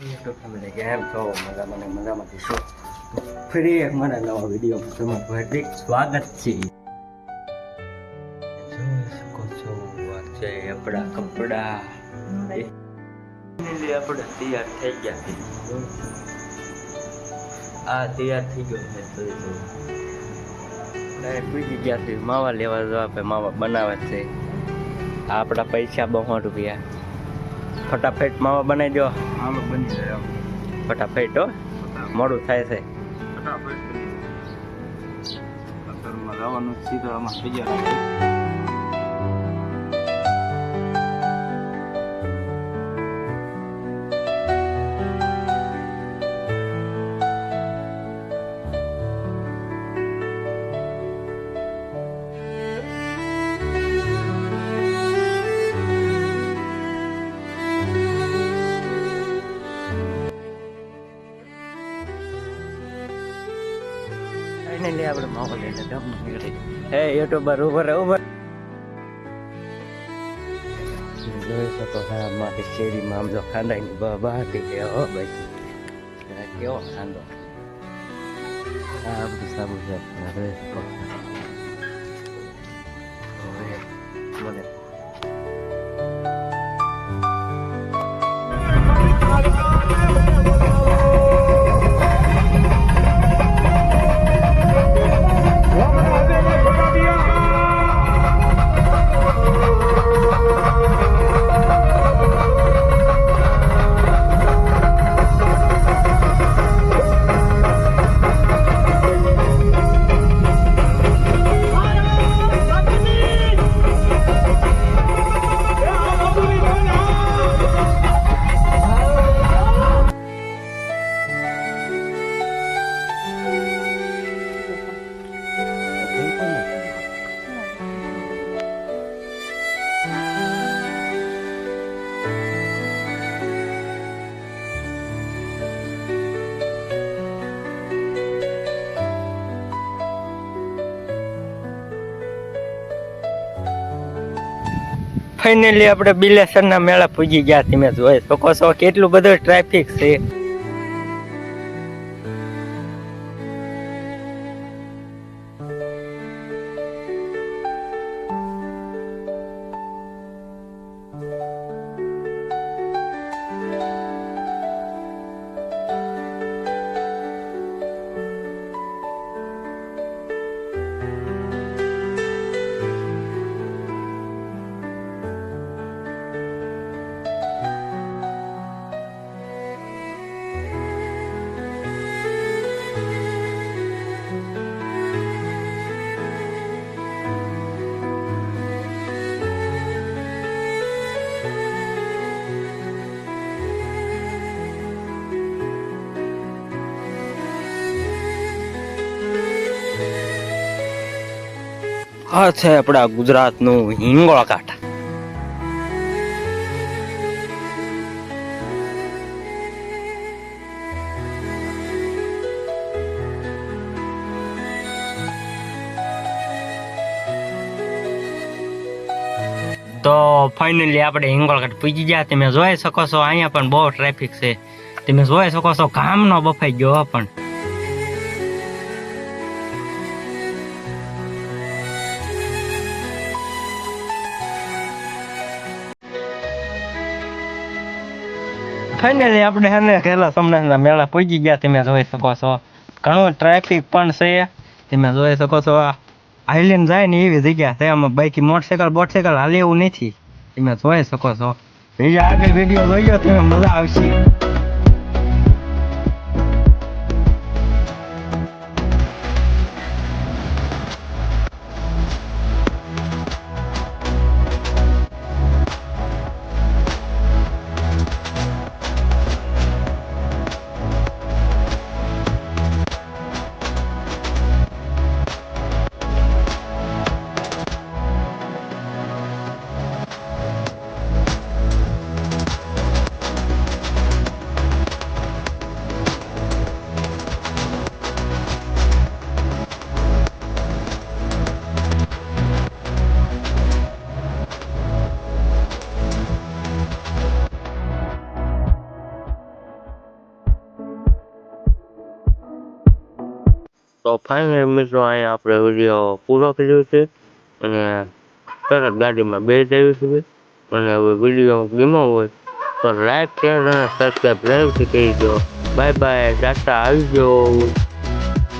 કેમ મારા નવા વિડીયોમાં સ્વાગત છે આપણા કપડા આપણે તૈયાર થઈ ગયા આ તૈયાર થઈ ગયો છે તો પૂછી ગયા માવા લેવા જવા માવા બનાવે છે આપણા પૈસા બહો રૂપિયા. ફટાફટ માવા બનાવી દો. હાલો બની જાય. ફટાફટ હો. મોડું થાય છે. ફટાફટ. જવાનું સીધો આમાં ફાઇનલી આપણે માહોલ લઈને ધમ નીકળી હે યુટ્યુબર ઉભર ઉભર જોઈ શકો છો આ મારી શેરીમાં આમ જો ખાંડાની બહાટી છે હો ભાઈ આ કેવો ખાંડો આ બધું સાબુ છે આ જોઈ શકો હવે મને ફાઇનલી આપણે બિલેસરના મેળા પૂજી ગયા તમે જોઈ શકો છો કેટલું બધું ટ્રાફિક છે. આ છે આપણા ગુજરાતનું હિંગોળ કાંઠા. તો ફાઇનલી આપણે હિંગોળઘાટ પૂજી ગયા. તમે જોઈ શકો છો, અહીંયા પણ બહુ ટ્રાફિક છે. તમે જોઈ શકો છો, ગામનો બફાઈ ગયો પણ. ફાઇનલી આપણે હેને ઘેલા સોમનાથના મેળા પહોંચી ગયા તમે જોઈ શકો છો. ઘણું ટ્રાફિક પણ છે. તમે જોઈ શકો છો આઈલેન્ડ જાય ને એવી જગ્યા છે. આમાં બાઈક મોટરસાયકલ બોટરસાયકલ હાલે એવું નથી. તમે જોઈ શકો છો. બીજા આગળ વીડિયો જોઈ તમે મજા આવશે. તો ફાઇનલ મિત્રો અહીંયા આપણે વીડિયો પૂરો કર્યો છે. અને તરત ગાડીમાં બે જઈએ છીએ અને હવે વીડિયો ગમ્યો હોય તો લાઈક શેર અને સબસ્ક્રાઈબ જરૂરથી કરી દો. બાય બાય ટાટા આવી ગયો